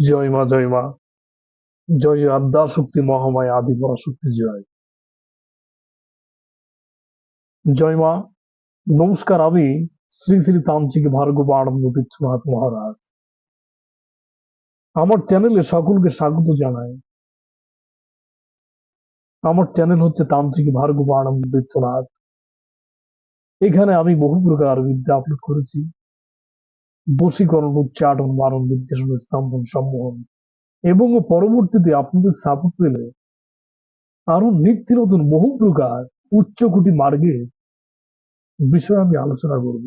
জয় মা জয় মা জয় আদ্যা শক্তি, মহামায়া আদি পরাশক্তি জয় জয়। মা নমস্কার, আমি শ্রী শ্রী তান্ত্রিক ভার্গব আনন্দ তীর্থনাথ মহারাজ। আমার চ্যানেলে সকলকে স্বাগত জানাই। আমার চ্যানেল হচ্ছে তান্ত্রিক ভার্গব আনন্দ তীর্থনাথ। এখানে আমি বহু প্রকার বিদ্যা আপলোড করেছি। বশীকরণ উচ্চাটন মারণ বিদ্বেষণ স্তম্ভন সম্মোহন এবং পরবর্তীতে আপনাদের সাপোর্ট পেলে আরও নিত্য নতুন বহু প্রকার উচ্চকোটি মার্গের বিষয়ে আমি আলোচনা করব।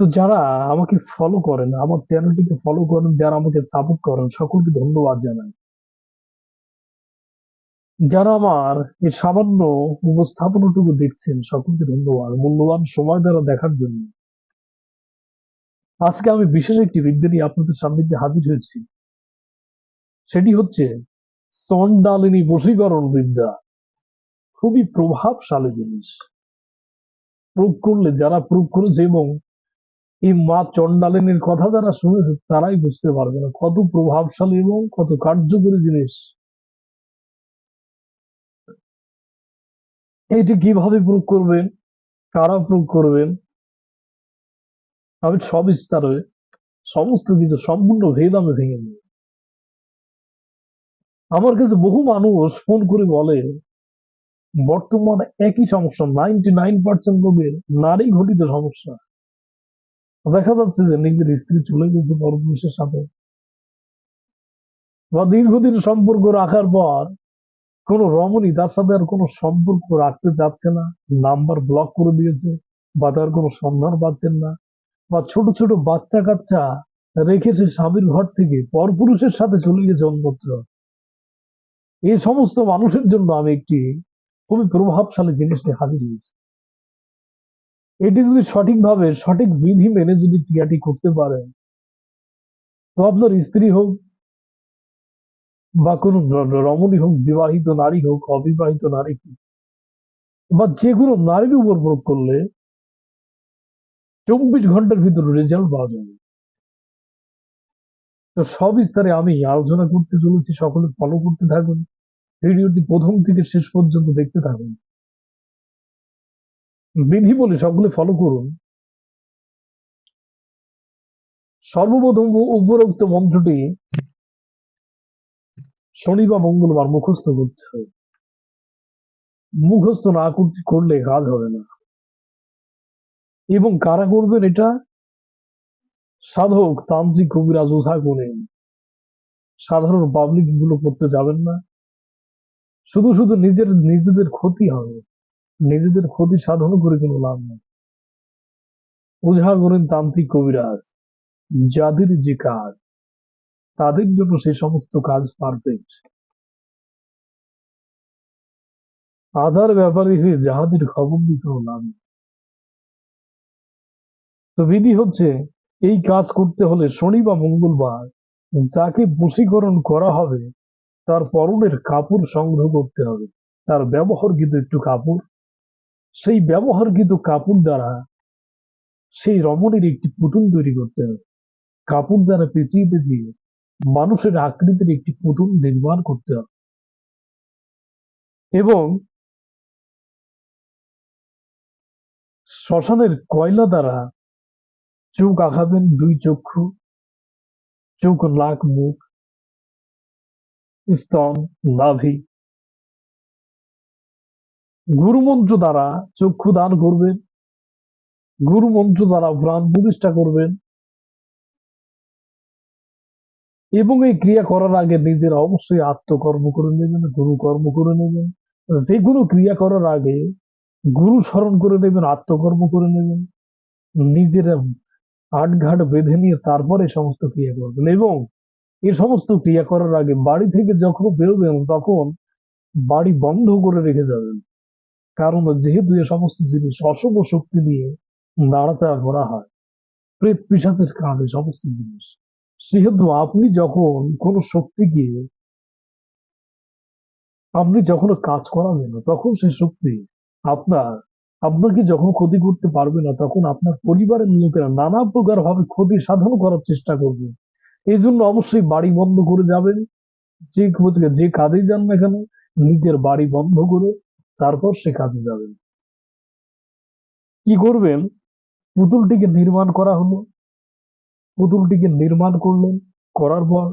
তো যারা আমাকে ফলো করেন, আমার চ্যানেলটিকে ফলো করেন, যারা আমাকে সাপোর্ট করেন, সকলকে ধন্যবাদ জানাই। যারা আমার এই সামান্য উপস্থাপনাটুকু দেখছেন, সকলকে ধন্যবাদ। মূল্যবান সময় দ্বারা দেখার জন্য। আজকে আমি বিশেষ একটি নিয়ে আপনাদের সান্নিধ্যে হাজির হয়েছি। সেটি হচ্ছে চন্ডালিনী বশীকরণ বিদ্যা। খুবই প্রভাবশালী জিনিস। প্রয়োগ করলে যারা প্রয়োগ করেছে এবং এই মা চন্ডালিনীর কথা যারা শুনেছে, তারাই বুঝতে পারবে না কত প্রভাবশালী এবং কত কার্যকরী জিনিস। এটি কীভাবে প্রয়োগ করবেন? কারা প্রয়োগ করবেন? আমি সব হয়ে সমস্ত কিছু সম্পূর্ণ ভেদ আমি ভেঙে নিই আমার কাছে বহু মানুষ ফোন করে বলে, বর্তমানে একই সমস্যা নাইনটি নাইন পার্সেন্ট লোকের নারী ঘটিত সমস্যা। দেখা যাচ্ছে যে নিজের স্ত্রী চলে গেছে পরপুরুষের সাথে। বা দীর্ঘদিন সম্পর্ক রাখার পর কোন রমণী তার সাথে আর কোনো সম্পর্ক রাখতে চাচ্ছে না নাম্বার ব্লক করে দিয়েছে, বা তার কোনো সন্ধান পাচ্ছেন না। বা ছোট ছোট বাচ্চা কাচ্চা রেখেছে স্বামীর ঘর থেকে, পরপুরুষের সাথে চলে গেছে অন্যত্র। এই সমস্ত মানুষের জন্য আমি একটি খুবই প্রভাবশালী জিনিস নিয়ে হাজির হয়েছি। এটি যদি সঠিকভাবে, সঠিক বিধি মেনে যদি ক্রিয়াটি করতে পারেন তো আপনার স্ত্রী হোক বা কোনো রমণী হোক, বিবাহিত নারী হোক, অবিবাহিত নারী হোক, বা যে কোনো নারীর উপর প্রয়োগ করলে চব্বিশ ঘণ্টার ভিতরে রেজাল্ট পাওয়া যাবে। তো সব স্তরে আমি আলোচনা করতে চলেছি, সকলে ফলো করতে থাকুন। ভিডিওটি প্রথম থেকে শেষ পর্যন্ত দেখতে থাকুন। বিধি বলে সকলে ফলো করুন। সর্বপ্রথম উপরোক্ত মন্ত্রটি শনি বা মঙ্গলবার মুখস্থ করতে হবে। মুখস্থ না করলে কাজ হবে না। এবং কারা করবেন এটা? সাধক তান্ত্রিক কবিরাজ ওঝা করেন সাধারণ পাবলিকগুলো করতে যাবেন না। শুধু শুধু নিজের, নিজেদের ক্ষতি হবে। নিজেদের ক্ষতি সাধন করে কোনো লাভ নেই। ওঝা করেন তান্ত্রিক কবিরাজ। যাদের যে কাজ, তাদের জন্য সেই সমস্ত কাজ পারফেক্ট আধার ব্যাপারে হয়ে যাহাদের খবর দিতে লাভ নেই। তো বিধি হচ্ছে, এই কাজ করতে হলে শনি বা মঙ্গলবার যাকে বশীকরণ করা হবে, তার পরনের কাপড় সংগ্রহ করতে হবে। তার ব্যবহারকৃত একটু কাপড়। সেই ব্যবহারকৃত কাপড় দ্বারা সেই রমণীর একটি পুতুল তৈরি করতে হবে। কাপড় দ্বারা পেঁচিয়ে পেঁচিয়ে মানুষের আকৃতির একটি পুতুল নির্মাণ করতে হবে। এবং শ্মশানের কয়লা দ্বারা চোখ আঁকাবেন দুই চক্ষু, চোখ নাক, মুখ, স্তন, নাভি। গুরুমন্ত্র দ্বারা চক্ষু দান করবেন, গুরুমন্ত্র দ্বারা প্রাণ প্রতিষ্ঠা করবেন এবং এই ক্রিয়া করার আগে নিজের অবশ্যই আত্মকর্ম করে নেবেন গুরু কর্ম করে নেবেন। যে কোনো ক্রিয়া করার আগে গুরু স্মরণ করে নেবেন, আত্মকর্ম করে নেবেন। নিজের আটঘাট বেঁধে নিয়ে তারপরে সমস্ত ক্রিয়া করবেন এবং এই সমস্ত ক্রিয়া করার আগে বাড়ি থেকে যখন বেরোবেন তখন বাড়ি বন্ধ করে রেখে যাবেন। কারণ যেহেতু এ সমস্ত জিনিস অশুভ শক্তি দিয়ে নাড়াচাড়া করা হয়, প্রেত পিসাচের কারণে সমস্ত জিনিস। সেহেতু আপনি যখন কোনো শক্তিকে আপনি যখন কাজ করাবেন তখন সেই শক্তি আপনার আপনাকে যখন ক্ষতি করতে পারবে না, তখন আপনার পরিবারের লোকেরা নানা প্রকার ভাবে ক্ষতি সাধন করার চেষ্টা করবে। এই জন্য অবশ্যই বাড়ি বন্ধ করে যাবেন। যে যে কাজে যান না কেন, নিজের বাড়ি বন্ধ করে তারপর সে কাজে যাবেন। কি করবেন? পুতুলটিকে নির্মাণ করা হলো। পুতুলটিকে নির্মাণ করলেন, করার পর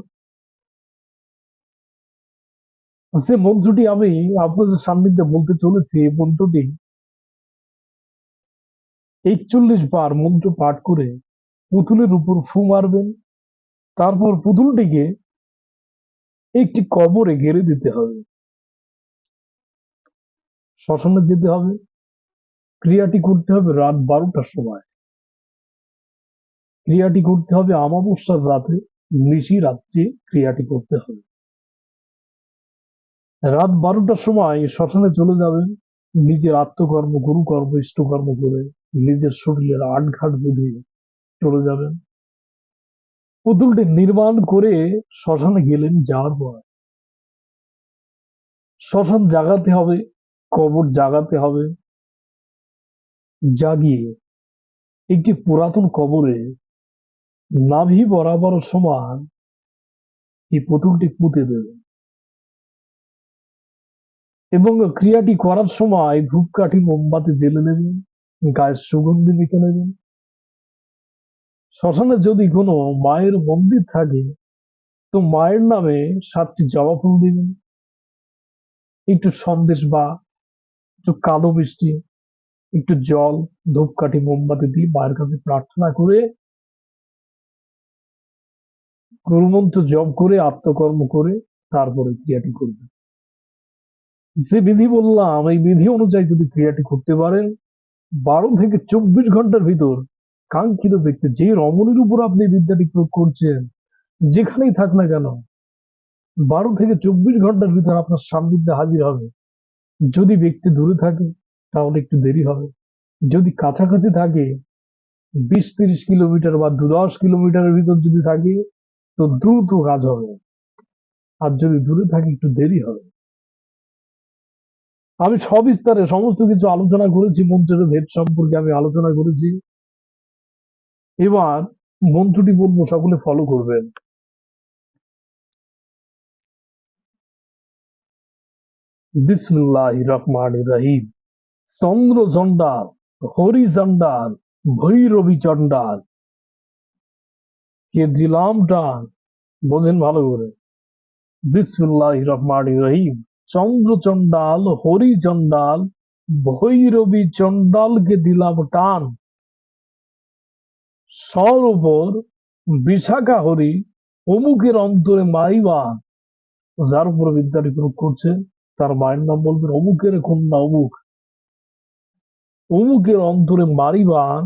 যে মন্ত্রটি আমি আপনাদের সান্নিধ্যে বলতে চলেছি, এই মন্ত্রটি একচল্লিশ বার মন্ত্র পাঠ করে পুতুলের উপর ফু মারবেন। তারপর পুতুলটিকে একটি কবরে গেড়ে দিতে হবে। শ্মশানে যেতে হবে। ক্রিয়াটি করতে হবে রাত বারোটার সময়। ক্রিয়াটি করতে হবে আমাবস্যার রাতে। নিশি রাত্রে ক্রিয়াটি করতে হবে। রাত বারোটার সময় শ্মশানে চলে যাবেন। নিজের আত্মকর্ম, গুরুকর্ম, ইষ্টকর্ম করে নিজের শরীরের আটঘাট বেঁধে চলে যাবেন। পুতুলটি নির্মাণ করে শ্মশানে গেলেন যাওয়ার পর। শ্মশান জাগাতে হবে, কবর জাগাতে হবে। জাগিয়ে একটি পুরাতন কবরে নাভি বরাবর সমান এই পুতুলটি পুঁতে দেবে এবং ক্রিয়াটি করার সময় ধূপকাঠি মোমবাতি জেলে নেবেন, গায়ের সুগন্ধি মেখে নেবেন। শ্মশানে যদি কোনো মায়ের মন্দির থাকে, তো মায়ের নামে সাতটি জবা ফুল দিবেন। একটু সন্দেশ বা একটু কালো মিষ্টি, একটু জল, ধূপকাঠি, মোমবাতি দিয়ে মায়ের কাছে প্রার্থনা করে, গুরুমন্ত্র জপ করে, আত্মকর্ম করে তারপরে ক্রিয়াটি করবে যে বিধি বললাম, এই বিধি অনুযায়ী যদি ক্রিয়াটি করতে পারেন, বারো থেকে চব্বিশ ঘণ্টার ভিতর কাঙ্ক্ষিত ব্যক্তি, যে রমণীর উপর আপনি বিদ্যাটি প্রয়োগ করছেন, যেখানেই থাক না কেন, বারো থেকে চব্বিশ ঘণ্টার ভিতর আপনার সান্নিধ্যে হাজির হবে। যদি ব্যক্তি দূরে থাকে, তাহলে একটু দেরি হবে। যদি কাছাকাছি থাকে, বিশ তিরিশ কিলোমিটার বা দু দশ কিলোমিটারের ভিতর যদি থাকে, তো দ্রুত কাজ হবে। আর যদি দূরে থাকে, একটু দেরি হবে। আমি সবিস্তারে সমস্ত কিছু আলোচনা করেছি মন্ত্রের ভেদ সম্পর্কে আমি আলোচনা করেছি। এবার মন্ত্রটি বলব, সকলে ফলো করবেন। বিসমুল্লাহ রহমান রহিম। চন্দ্র চন্ডাল হরি চন্ডাল ভৈরবী চন্ডাল কে দিলাম টান? বোঝেন ভালো করে। বিসমুল্লাহ রহমান রহিম। চন্দ্র চন্ডাল হরি চন্ডাল ভৈরবী চন্ডালকে দিলাম টান। সর উপর বিশাখা হরি, অমুকের অন্তরে মাইবা। যার উপর বিদ্যাটি প্রয়োগ করছে, তার মায়ের নাম বলবেন অমুকের কন্যা অমুক। অমুকের অন্তরে মারিবান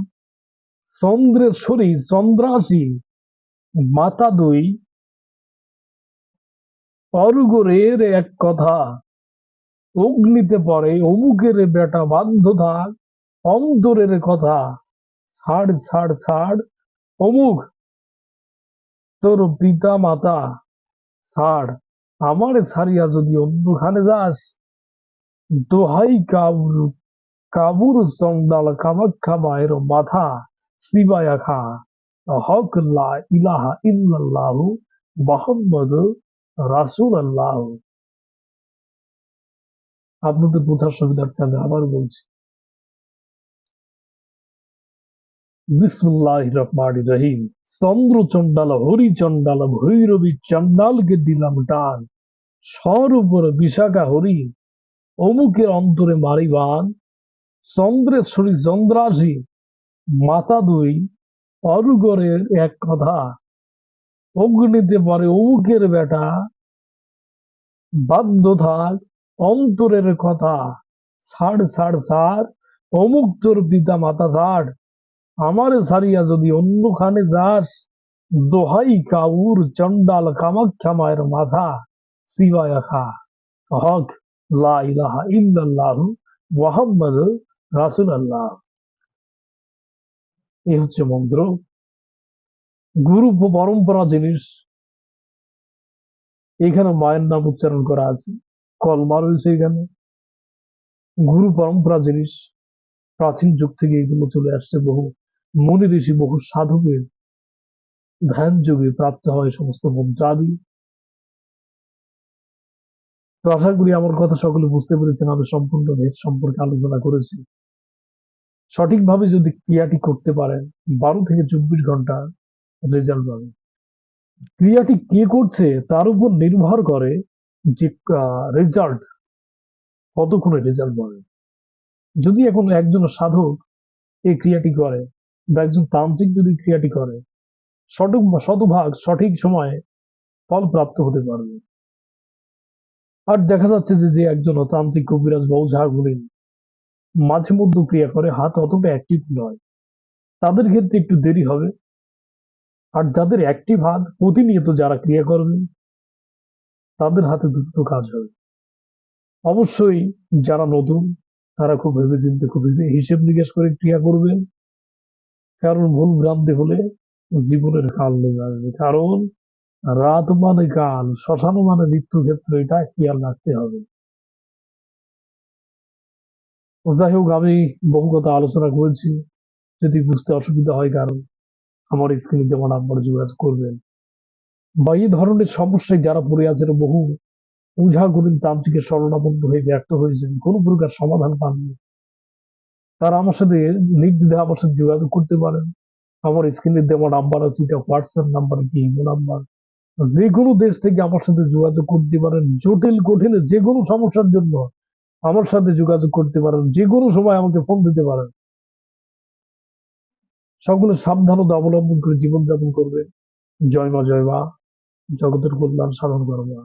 চন্দ্রের শরীর চন্দ্রাসী, মাতা দুই অরুগরের এক কথা। অগ্নিতে পরে অমুকের বেটা বাধ্য থাক অন্তরের কথা। ছাড় ছাড় ছাড়, অমুক। তোর পিতা মাতা ছাড়, আমার ছাড়িয়া যদি অন্যখানে যাস। দোহাই কাবুর কাবুর চন্দাল কামাখ্যা মায়ের মাথা শিবায়া খা। হক লা ইলাহা ইল্লাল্লাহু মোহাম্মদ রাসূল আল্লাহ আপনাদের বোঝার সুবিধার্থে আমি আবার বলছি। বিসমুল্লাহ রহমান রহিম। চন্দ্র চন্ডাল হরি চন্ডাল চন্ডালকে দিলাম টান। সর উপর বিশাখা হরি, অমুকের অন্তরে মারিবান। চন্দ্রের শরীর চন্দ্রাসী, মাতা দুই, অরুগরের এক কথা। অগ্নিতে পারে অমুকের বেটা। বাধ্য থাক অন্তরের কথা ছাড় ছাড় ছাড় অমুক তোর পিতা মাতা ছাড়। আমারে ছাড়িয়া যদি অন্যখানে যাস, দোহাই কাউর চন্ডাল কামাখ্যা মায়ের মাথা শিবায়া খা। হক, লা ইলাহা মোহাম্মদ রাসুল আল্লাহ এই হচ্ছে মন্ত্র। গুরু পরম্পরা জিনিস। এখানে মায়ের নাম উচ্চারণ করা আছে। কলমা রয়েছে এখানে। গুরু পরম্পরা জিনিস। প্রাচীন যুগ থেকে এগুলো চলে আসছে বহু। মুনি ঋষি বহু সাধকের ধ্যান যোগে প্রাপ্ত হয় সমস্ত মন্ত্রাদি। তো আশা করি আমার কথা সকলে বুঝতে পেরেছেন, আমি সম্পূর্ণ ভেদ সম্পর্কে আলোচনা করেছি। সঠিকভাবে যদি ক্রিয়াটি করতে পারেন, বারো থেকে চব্বিশ ঘণ্টা রেজাল্ট পাবে। ক্রিয়াটি কে করছে তার উপর নির্ভর করে যে রেজাল্ট কতক্ষণে রেজাল্ট পাবে। যদি এখন একজন সাধক এই ক্রিয়াটি করে বা একজন তান্ত্রিক যদি ক্রিয়াটি করে, সঠিক, শতভাগ সঠিক সময়ে ফল প্রাপ্ত হতে পারবে। আর দেখা যাচ্ছে যে যে একজন তান্ত্রিক কবিরাজ বা ওঝাগুলি মাঝে মধ্যে ক্রিয়া করে, হাত অতটা অ্যাক্টিভ নয়। তাদের ক্ষেত্রে একটু দেরি হবে। আর যাদের অ্যাক্টিভ হাত প্রতিনিয়ত যারা ক্রিয়া করবেন তাদের হাতে দ্রুত কাজ হবে। অবশ্যই যারা নতুন, তারা খুব ভেবে চিন্তে খুব ভেবে হিসেব নিকেশ করে ক্রিয়া করবেন কারণ ভুল ভ্রান্তি হলে জীবনের কাল নেমে আসবে। কারণ রাত মানে কাল, শ্মশান মানে মৃত্যু ক্ষেত্র এটা খেয়াল রাখতে হবে? যাই হোক, আমি বহু কথা আলোচনা করেছি। যদি বুঝতে অসুবিধা হয় কারণ আমার স্ক্রিনে যেমন নাম্বার যোগাযোগ করবেন। বা এই ধরনের সমস্যায় যারা পড়ে আছেন বহু, উঝা গুলিন তান্ত্রিকের শরণাবদ্ধ হয়ে ব্যর্থ হয়েছেন, কোনো প্রকার সমাধান পাননি। তারা আমার সাথে নির্দ্বিধা আমার সাথে যোগাযোগ করতে পারেন। আমার স্ক্রিনে দেওয়া নাম্বার আছে, এটা হোয়াটসঅ্যাপ নাম্বার কি ইমো নাম্বার। যে কোনো দেশ থেকে আমার সাথে যোগাযোগ করতে পারেন, জটিল, কঠিন যে কোনো সমস্যার জন্য আমার সাথে যোগাযোগ করতে পারেন। যে কোনো সময় আমাকে ফোন দিতে পারেন। সকলে সাবধানতা অবলম্বন করে জীবনযাপন করবে। জয় মা জয় মা। জগতের কল্যাণ সাধন করবা